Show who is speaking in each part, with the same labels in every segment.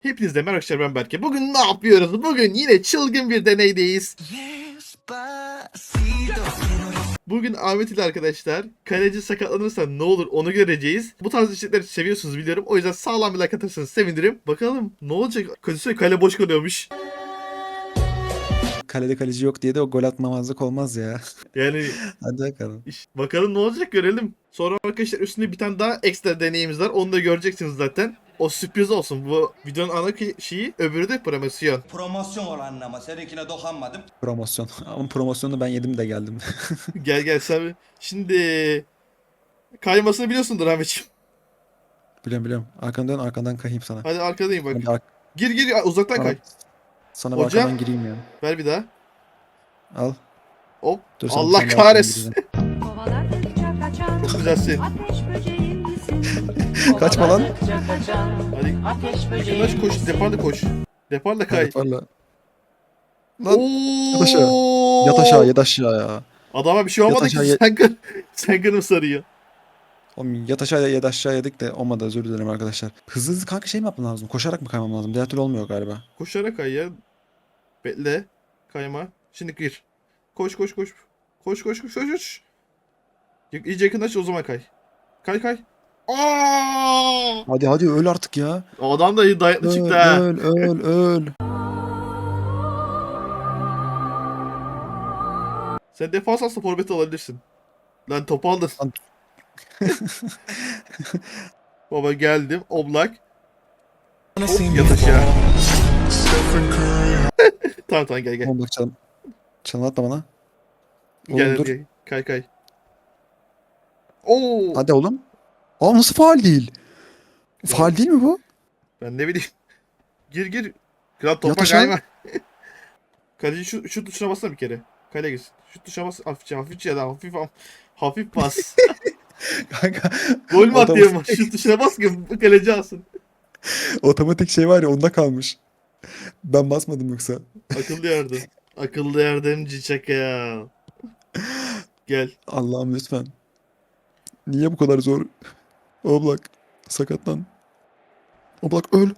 Speaker 1: Hepinizle merhaba arkadaşlar ben Berke. Bugün ne yapıyoruz? Bugün yine çılgın bir deneydeyiz. Bugün Ahmet ile arkadaşlar kaleci sakatlanırsa ne olur onu göreceğiz. Bu tarz içerikleri seviyorsunuz biliyorum. O yüzden sağlam bir like atarsanız sevinirim. Bakalım ne olacak? Kaleci kale boş kalıyormuş.
Speaker 2: Kalede kaleci yok diye de o gol atmamazlık olmaz ya.
Speaker 1: Yani
Speaker 2: Hadi bakalım.
Speaker 1: iş- bakalım ne olacak görelim. Sonra arkadaşlar üstünde bir tane daha ekstra deneyimiz var. Onu da göreceksiniz zaten. O sürpriz olsun. Bu videonun ana ki- şeyi öbürü de promosyon.
Speaker 3: Promosyon olan ama seninkine dokunmadım.
Speaker 2: Promosyon. Ama promosyonu ben yedim de geldim.
Speaker 1: gel gel sen. Şimdi kaymasını biliyorsundur Ahmetciğim.
Speaker 2: biliyorum biliyorum. Arkanı dön arkandan kayayım sana.
Speaker 1: Hadi arkadayım bak.
Speaker 2: Hadi ar-
Speaker 1: Gir gir uzaktan
Speaker 2: sana,
Speaker 1: kay.
Speaker 2: sana bir
Speaker 1: Hocam.
Speaker 2: arkadan gireyim ya.
Speaker 1: Ver bir daha.
Speaker 2: Al.
Speaker 1: Hop.
Speaker 2: Dur
Speaker 1: Allah
Speaker 2: sana bir arkadan
Speaker 1: kahretsin.
Speaker 2: gireceğim.
Speaker 4: Kovaladıkça kaçan
Speaker 1: güzelsin.
Speaker 4: ateş böceği?
Speaker 2: Kaçma lan.
Speaker 1: Hadi.
Speaker 4: ateş böceği
Speaker 1: Yakınlaş koş. Deparla koş. Deparla kay.
Speaker 2: Hadi parla. Lan yat aşağı. yat aşağı yat aşağı ya.
Speaker 1: Adama bir şey olmadı ki. Sen, kır, sen kırım sarıyor.
Speaker 2: Oğlum yat aşağı yat aşağı yedik de olmadı özür dilerim arkadaşlar. Hızlı hızlı kanka şey mi yapmam lazım? Koşarak mı kaymam lazım? Diğer türlü olmuyor galiba.
Speaker 1: Koşarak kay ya. Bekle. Kayma. Şimdi gir. Koş koş koş. Koş koş koş koş. koş. İyice yakınlaş o zaman kay. Kay kay. Aa!
Speaker 2: Hadi hadi öl artık ya.
Speaker 1: O adam da iyi dayaklı
Speaker 2: Öl
Speaker 1: çıktı ha.
Speaker 2: öl öl öl.
Speaker 1: Sen defans aslında forvet alabilirsin. Lan topu aldın.
Speaker 2: Lan-
Speaker 1: Baba geldim. Oblak. Hop yat aşağı. tamam tamam gel gel.
Speaker 2: Oğlum bak çalım. Çalım atma bana. Oğlum
Speaker 1: Gel
Speaker 2: dur.
Speaker 1: gel. Kay kay. Oo.
Speaker 2: Hadi oğlum. Aa nasıl faal değil? Faal değil mi bu?
Speaker 1: Ben ne bileyim. Gir gir. Kral topa
Speaker 2: aşağı.
Speaker 1: kayma. Kaleci şu, şu tuşuna bassana bir kere. Kale girsin. Şu tuşa bas hafifçe hafifçe ya da hafif hafif pas.
Speaker 2: Kanka
Speaker 1: Gol mü
Speaker 2: Otomatik-
Speaker 1: atayım? Şu tuşuna bas ki kaleci alsın.
Speaker 2: otomatik şey var ya onda kalmış. Ben basmadım yoksa.
Speaker 1: Akıllı yardım. Akıllı yardımcı çaka ya. Gel.
Speaker 2: Allah'ım lütfen. Niye bu kadar zor? Oblak sakatlan. Oblak öl.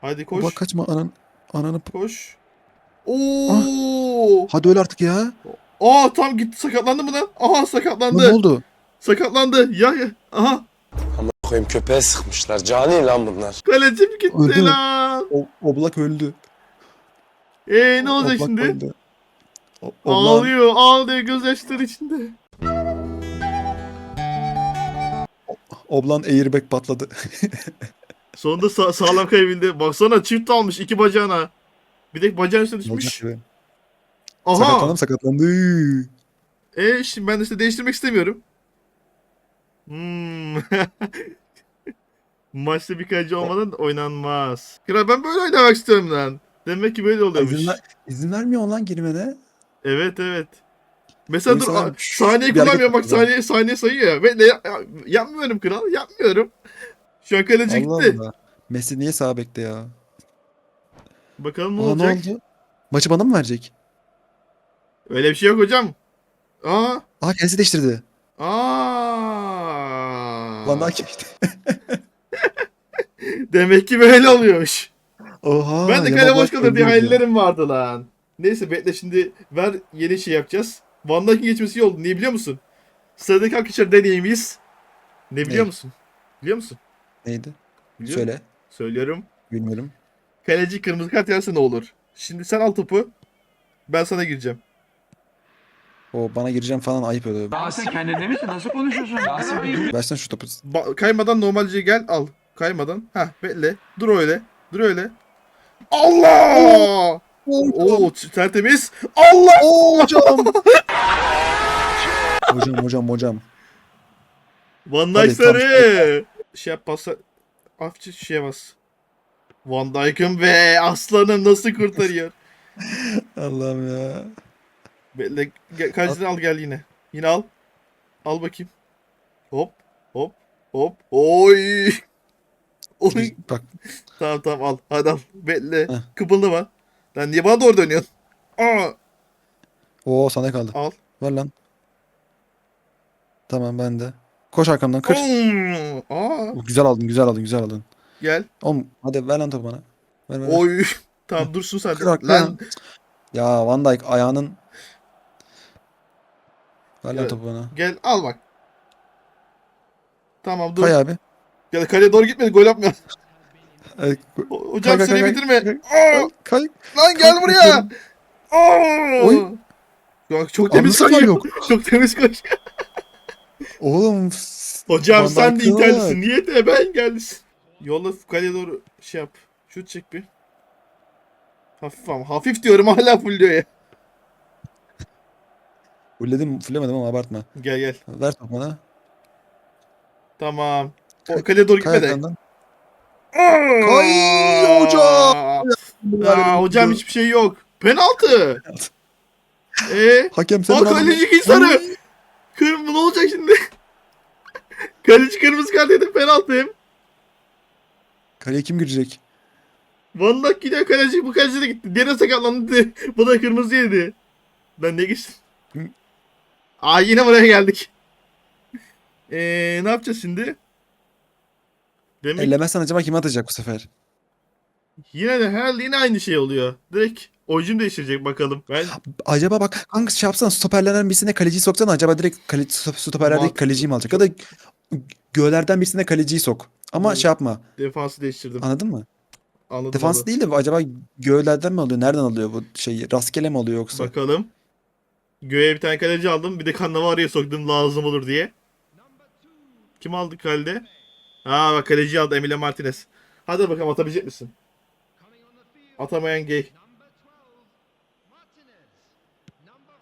Speaker 1: Hadi koş.
Speaker 2: Oblak kaçma anan. Ananı.
Speaker 1: Koş. Oo!
Speaker 2: Hadi öl artık ya.
Speaker 1: Aa tam gitti sakatlandı mı lan? Aha
Speaker 2: Lan
Speaker 1: sakatlandı.
Speaker 2: ne oldu?
Speaker 1: Sakatlandı. Ya ya. Aha.
Speaker 5: koyayım köpeğe sıkmışlar. Cani lan bunlar.
Speaker 1: Kalecim gitti
Speaker 2: Öldü
Speaker 1: lan.
Speaker 2: O, Oblak öldü.
Speaker 1: Ee ne olacak
Speaker 2: Oblak
Speaker 1: şimdi?
Speaker 2: öldü. O, Oblak-
Speaker 1: Ağlıyor, ağlıyor gözyaşları içinde.
Speaker 2: Oblan airbag patladı.
Speaker 1: Sonunda sa- sağlam kayabildi. Baksana çift almış iki bacağına. Bir de bacağın üstüne
Speaker 2: Ne olacak
Speaker 1: düşmüş.
Speaker 2: gibi?
Speaker 1: Aha.
Speaker 2: Sakatlandı mı? Sakatlandı.
Speaker 1: E şimdi ben işte değiştirmek istemiyorum. Hmm. Maçta bir kaleci olmadan oynanmaz. Kral ben böyle oynamak istiyorum lan. Demek ki böyle oluyormuş.
Speaker 2: İzin, ver, izin vermiyor lan girmene.
Speaker 1: Evet evet. Mesela dur saniye
Speaker 2: bir hareket
Speaker 1: kullanmıyorum bak
Speaker 2: yapacağım.
Speaker 1: saniye saniye sayıyor ya. Ben de ya- ya- yapmıyorum kral yapmıyorum. Şu an kaleci
Speaker 2: Allah
Speaker 1: gitti.
Speaker 2: Allah. Messi niye sağ bekte ya?
Speaker 1: Bakalım ne
Speaker 2: Aa,
Speaker 1: olacak.
Speaker 2: ne oldu? Maçı bana mı verecek?
Speaker 1: Öyle bir şey yok hocam. Aa.
Speaker 2: Aa kendisi değiştirdi.
Speaker 1: Aa.
Speaker 2: Lan daha geçti.
Speaker 1: Demek ki böyle oluyormuş.
Speaker 2: Oha.
Speaker 1: ben de kale boş kalır diye hayallerim vardı lan. Neyse bekle şimdi ver yeni şey yapacağız. Van Dijk'in geçmesi iyi oldu. Niye biliyor musun? Sıradaki arkadaşlar deneyimiz. Ne biliyor
Speaker 2: Ne?
Speaker 1: musun? Biliyor musun?
Speaker 2: Neydi?
Speaker 1: Biliyor
Speaker 2: Söyle.
Speaker 1: Söylüyorum.
Speaker 2: Bilmiyorum.
Speaker 1: Kaleci kırmızı kart yerse ne olur? Şimdi sen al topu. Ben sana gireceğim.
Speaker 2: O bana gireceğim falan ayıp.
Speaker 6: Daha sen kendinde misin? Nasıl konuşuyorsun? Nasıl bir
Speaker 2: Versene şu topu.
Speaker 1: Ba- kaymadan normalce gel al. Kaymadan. Ha bekle. Dur öyle. Dur öyle. Allah! Oo tertemiz. Allah!
Speaker 2: Oo hocam. hocam hocam hocam.
Speaker 1: Van
Speaker 2: Hadi,
Speaker 1: Dijk sarı. Şey yap basa. Hafifçe şeye bas. Van Dijk'ın be aslanım nasıl kurtarıyor.
Speaker 2: Allah'ım ya.
Speaker 1: Gel, kalecini al gel yine. Yine al. Al bakayım. Hop. Hop. Hop. Oy. Oy.
Speaker 2: Bak
Speaker 1: Tamam tamam al. Hadi al. Bekle. Kıpıldama. Lan niye bana doğru dönüyorsun? Aa.
Speaker 2: o sana kaldı.
Speaker 1: Al.
Speaker 2: Ver lan. Tamam ben de. Koş arkamdan kır.
Speaker 1: Aa.
Speaker 2: Güzel aldın güzel aldın güzel aldın.
Speaker 1: Gel.
Speaker 2: Oğlum hadi ver lan topu bana. Ver, ver, ver.
Speaker 1: Oy. Tamam dursun sen.
Speaker 2: Kırak
Speaker 1: Lan
Speaker 2: lan. Ya Van Dijk ayağının Ver lan topu bana.
Speaker 1: gel al bak. Tamam dur.
Speaker 2: Kay abi.
Speaker 1: Gel kaleye doğru gitmedi gol yapma. O- Hocam
Speaker 2: Kay,
Speaker 1: seni
Speaker 2: kay,
Speaker 1: bitirme.
Speaker 2: kay.
Speaker 1: Lan gel buraya. Aa.
Speaker 2: Oy.
Speaker 1: Çok temiz koşuyor.
Speaker 2: yok?
Speaker 1: Çok temiz koşuyor.
Speaker 2: Oğlum.
Speaker 1: Hocam sen de interlisin. Niye de ben geldisin? Yolla kaleye doğru şey yap. Şut çek bir. Hafif ama. Hafif diyorum hala full diyor ya.
Speaker 2: Fulledim, fullemedim ama abartma.
Speaker 1: Gel gel.
Speaker 2: Ver bana.
Speaker 1: Tamam. O kaleye doğru gitme de. Kay
Speaker 2: hocam!
Speaker 1: Aa, hocam hiçbir şey yok. Penaltı. Eee?
Speaker 2: Hakem sen
Speaker 1: Aa kaleci sarı. Kırmızı ne olacak şimdi? kaleci kırmızı kart yedi penaltı hem.
Speaker 2: Kaleye kim girecek?
Speaker 1: Van Dijk gidiyor kaleci bu kaleci de gitti. Diğeri sakatlandı. Bu da kırmızı yedi. Ben ne geçtim? Aa yine buraya geldik. Eee ne yapacağız şimdi? Demek
Speaker 2: Ellemezsen acaba kim atacak bu sefer?
Speaker 1: yine de herhalde yine aynı şey oluyor. Direkt oyuncu değiştirecek bakalım. Ben
Speaker 2: Acaba bak kanka şey yapsana stoperlerden birisine kaleciyi soksana acaba direkt kaleci, stoperlerdeki
Speaker 1: Mantıklı.
Speaker 2: kaleciyi mi alacak? Ya da göğlerden birisine kaleciyi sok. Ama
Speaker 1: Hı.
Speaker 2: şey yapma.
Speaker 1: defansı değiştirdim.
Speaker 2: Anladın mı?
Speaker 1: Anladım.
Speaker 2: Defans değil de acaba göğlerden mi alıyor? Nereden alıyor bu şeyi? Rastgele mi alıyor yoksa?
Speaker 1: Bakalım. Göğe bir tane kaleci aldım. Bir de Cannavaro'ya soktum lazım olur diye. Kim aldı kalede? Ha bak kaleci aldı Emile Martinez. Hadi bakalım atabilecek misin? Atamayan gay.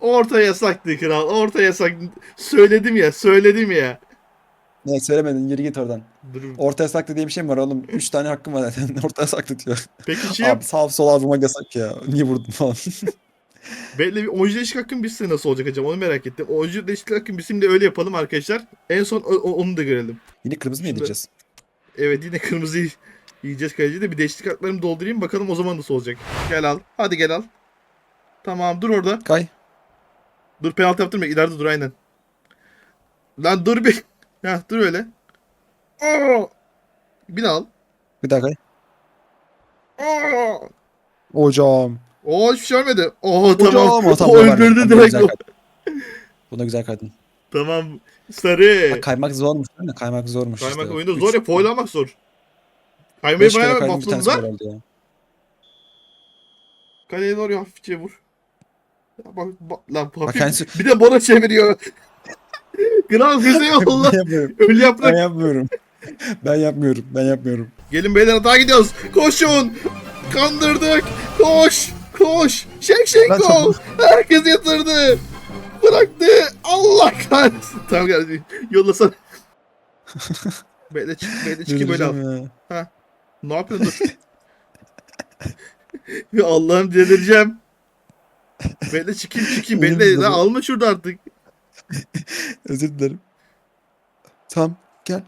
Speaker 1: Orta yasaktı kral. Orta yasak. Söyledim ya. Söyledim ya.
Speaker 2: Ne söylemedin yürü git oradan.
Speaker 1: Dur.
Speaker 2: Ortaya saklı diye bir şey mi var oğlum? 3 tane hakkım var zaten. Ortaya saklı diyor.
Speaker 1: Peki şey
Speaker 2: Abi sağ sol vurmak yasak ya. Niye vurdun falan.
Speaker 1: Belli bir oyuncu değişiklik hakkım bitse nasıl olacak acaba onu merak ettim. Oyuncu değişiklik hakkım bitsin de öyle yapalım arkadaşlar. En son o- onu da görelim.
Speaker 2: Yine kırmızı mı
Speaker 1: Şurada-
Speaker 2: yedireceğiz?
Speaker 1: Evet yine kırmızı yiyeceğiz kaleci de bir değişiklik haklarımı doldurayım bakalım o zaman nasıl olacak. Gel al. Hadi gel al. Tamam dur orada.
Speaker 2: Kay.
Speaker 1: Dur penaltı yaptırma ileride dur aynen. Lan dur bir. Heh dur öyle. Aa! Bir daha al.
Speaker 2: Bir daha kay.
Speaker 1: Aa!
Speaker 2: Hocam.
Speaker 1: Oo hiçbir şey olmadı. Oo tamam.
Speaker 2: Hocam. O,
Speaker 1: O
Speaker 2: tamam,
Speaker 1: öldürdü direkt.
Speaker 2: Buna güzel kaydın.
Speaker 1: Tamam. Sarı.
Speaker 2: Ha, kaymak zormuş değil mi? Kaymak zormuş
Speaker 1: Kaymak
Speaker 2: işte.
Speaker 1: oyunda zor ya foil almak zor. Kaymayı bayağı
Speaker 2: ya.
Speaker 1: Kaleye doğru hafifçe vur. Ya bak, bak lan hafif.
Speaker 2: kendisi...
Speaker 1: Bir de bana çeviriyor. Kral bize yolla.
Speaker 2: ben yapmıyorum.
Speaker 1: Ölü
Speaker 2: Ben
Speaker 1: yaprak.
Speaker 2: yapmıyorum. ben yapmıyorum. Ben yapmıyorum.
Speaker 1: Gelin beyler hata gidiyoruz. Koşun. Kandırdık. Koş. Koş. Şek
Speaker 2: Ben
Speaker 1: Şenko.
Speaker 2: çok-
Speaker 1: Herkes yatırdı. Bıraktı. Allah kahretsin. Tamam geldi. Yollasana. Bekle çık. Bekle çıkayım böyle al.
Speaker 2: Delireceğim ya.
Speaker 1: Ne yapıyorsun dur. Ya Allah'ım delireceğim. Bekle çıkayım çıkayım.
Speaker 2: Benim de bu-
Speaker 1: alma şurada artık.
Speaker 2: Özür dilerim. Tamam gel.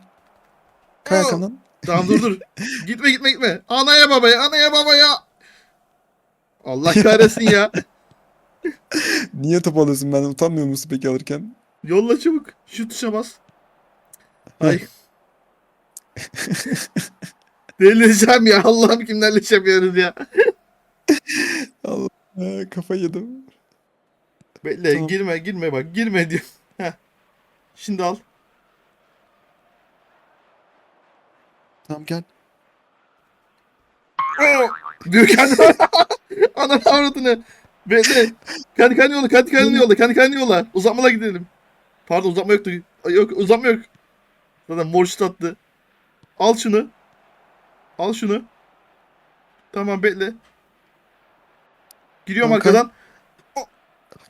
Speaker 2: Kay
Speaker 1: Aa.
Speaker 2: arkamdan.
Speaker 1: Tamam dur dur. gitme gitme gitme. Anaya babaya anaya babaya. Allah kahretsin ya.
Speaker 2: Niye top alıyorsun ben utanmıyor musun peki alırken?
Speaker 1: Yolla çabuk. Şu tuşa bas. Ay. Delireceğim ya. Allah'ım kimlerle iş yapıyoruz ya.
Speaker 2: Allah ee, kafayı yedim.
Speaker 1: Bekle
Speaker 2: Tamam.
Speaker 1: girme girme bak girme diyor. Heh. Şimdi al.
Speaker 2: Tamam gel.
Speaker 1: Oo! Büyük anne. Ana avradını. Bekle. Kendi kendine yolla. Kendi kendine yolla. Kendi kendine yolla. Uzatmalar gidelim. Pardon uzatma yoktu. Yok uzatma yok. Zaten mor şut attı. Al şunu. Al şunu. Tamam bekle. Giriyorum
Speaker 2: kay.
Speaker 1: arkadan.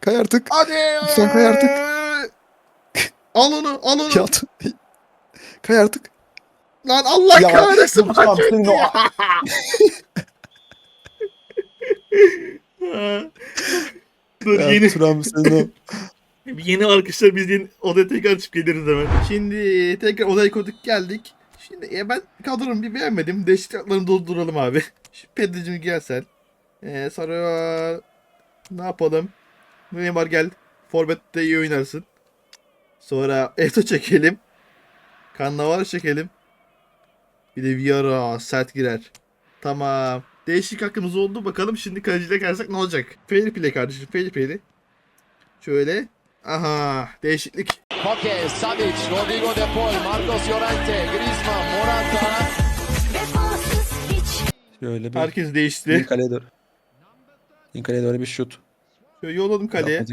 Speaker 2: Kay artık.
Speaker 1: Hadi.
Speaker 2: Lütfen kay artık.
Speaker 1: Al onu. Al onu.
Speaker 2: Ya, t- kay artık.
Speaker 1: Lan Allah
Speaker 2: Ya,
Speaker 1: kahretsin.
Speaker 2: tamam, senin o-
Speaker 1: Dur
Speaker 2: Ya,
Speaker 1: yeni
Speaker 2: Turam senin o.
Speaker 1: yeni arkadaşlar biz yeni odaya tekrar açıp geliriz hemen. Şimdi tekrar odaya koyduk geldik. Şimdi ya ben kadromu bir beğenmedim. Değişikliklerimi dolduralım abi. Şu Pedri'cim gel sen. Ee, sonra ne yapalım? Neymar gel. Forvet'te iyi oynarsın. Sonra Eto çekelim. Cannavaro çekelim. Bir de Vieira sert girer. Tamam. Değişik hakkımız oldu. Bakalım şimdi kaleciyle gelsak ne olacak? Fair play kardeşim. Fair play. Şöyle. Aha. Değişiklik.
Speaker 7: Koke, Savic, Rodrigo De Paul, Marcos Llorente, Griezmann, Morata.
Speaker 2: Şöyle bir
Speaker 1: Herkes
Speaker 2: İn
Speaker 1: değişti.
Speaker 2: kaleye doğru. İn kaleye doğru bir şut.
Speaker 1: Şöyle yolladım kaleye.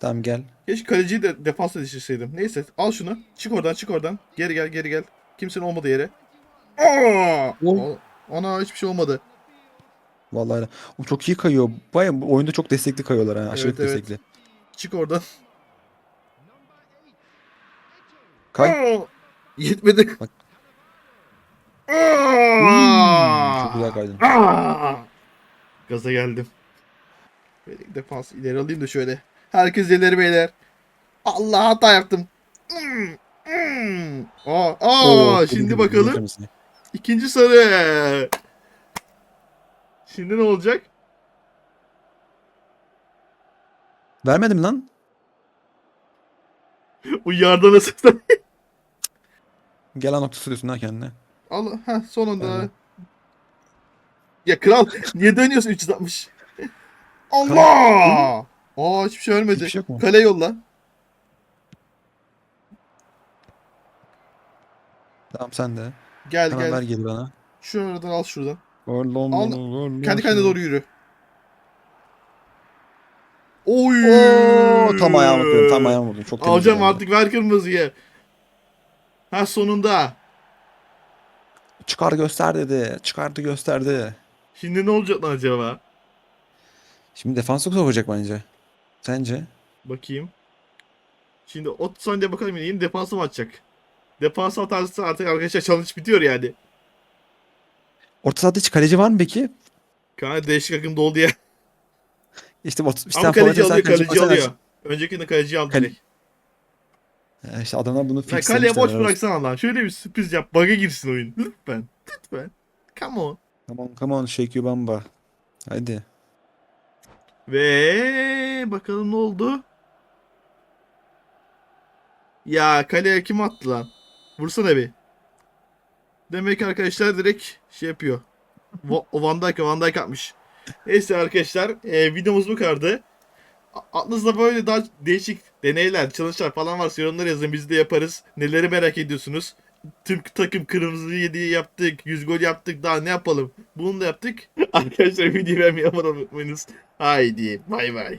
Speaker 2: Tamam gel.
Speaker 1: Keşke kaleciyi de defansa değiştirseydim. Neyse al şunu. Çık oradan çık oradan. Geri gel geri gel. Kimsenin olmadığı yere. Aa!
Speaker 2: Oy.
Speaker 1: Ana hiçbir şey olmadı.
Speaker 2: Vallahi. O çok iyi kayıyor. Baya bu oyunda çok destekli kayıyorlar ha. Aşırı
Speaker 1: Evet, evet.
Speaker 2: destekli.
Speaker 1: Çık oradan.
Speaker 2: Kay.
Speaker 1: Aa! Yetmedi.
Speaker 2: Bak.
Speaker 1: Aa!
Speaker 2: Çok güzel kaydın.
Speaker 1: Aa! Gaza geldim. Böyle defans ileri alayım da şöyle. Herkes ileri beyler. Allah hata yaptım. Hmm, hmm. Aa, aa,
Speaker 2: Oo,
Speaker 1: şimdi bakalım. İkinci sarı. Şimdi ne olacak?
Speaker 2: Vermedim lan.
Speaker 1: Uyardan asıktan.
Speaker 2: Gel lan nokta sürüyorsun ha kendine.
Speaker 1: Allah ha sonunda.
Speaker 2: Evet.
Speaker 1: Ya kral niye dönüyorsun 360? Allah! Aa hiçbir şey ölmedi.
Speaker 2: Hiçbir şey yok mu?
Speaker 1: Kale yolla.
Speaker 2: Tamam sen de.
Speaker 1: Gel
Speaker 2: Hemen
Speaker 1: gel.
Speaker 2: ver geri bana.
Speaker 1: Şuradan al şuradan. Al. Kendi kendine doğru yürü. Oy!
Speaker 2: Oo, tam ayağıma kırdım. Tam ayağıma vurdum. Çok temiz geldi.
Speaker 1: artık ver kırmızıyı. Ha sonunda.
Speaker 2: Çıkar göster dedi. Çıkardı gösterdi.
Speaker 1: Şimdi ne olacak lan acaba?
Speaker 2: Şimdi defansa sokacak bence. Sence?
Speaker 1: Bakayım. Şimdi 30 saniye bakalım yine defansı mı atacak? Defans atarsa artık arkadaşlar challenge bitiyor yani.
Speaker 2: Orta sahada hiç kaleci var mı peki?
Speaker 1: Kanka değişik akım doldu ya.
Speaker 2: İşte ot, bir
Speaker 1: Ama kaleci alıyor,
Speaker 2: kaleci
Speaker 1: kaleci alıyor. Öncekinde kaleci aldı
Speaker 2: Kale-. Ya işte adamlar bunu
Speaker 1: Ya
Speaker 2: fixlemişler.
Speaker 1: kaleye boş
Speaker 2: olsun.
Speaker 1: bıraksana lan. Şöyle bir sürpriz yap. Bug'a girsin oyun. Lütfen. Lütfen. Come on.
Speaker 2: Come on, come on, shake you bamba. Hadi.
Speaker 1: Ve bakalım ne oldu? Ya kaleye kim attı lan? Vursana bir. Demek ki arkadaşlar direkt şey yapıyor. O Van Dijk Van Dijk atmış. Neyse arkadaşlar e, videomuz bu kadardı. Aklınızda böyle daha değişik deneyler, challenge'lar falan varsa yorumlara yazın biz de yaparız. Neleri merak ediyorsunuz? Tüm takım kırmızı yediği yaptık, 100 gol yaptık daha ne yapalım? Bunu da yaptık. Arkadaşlar videoyu beğenmeyi unutmayınız. Haydi bay bay.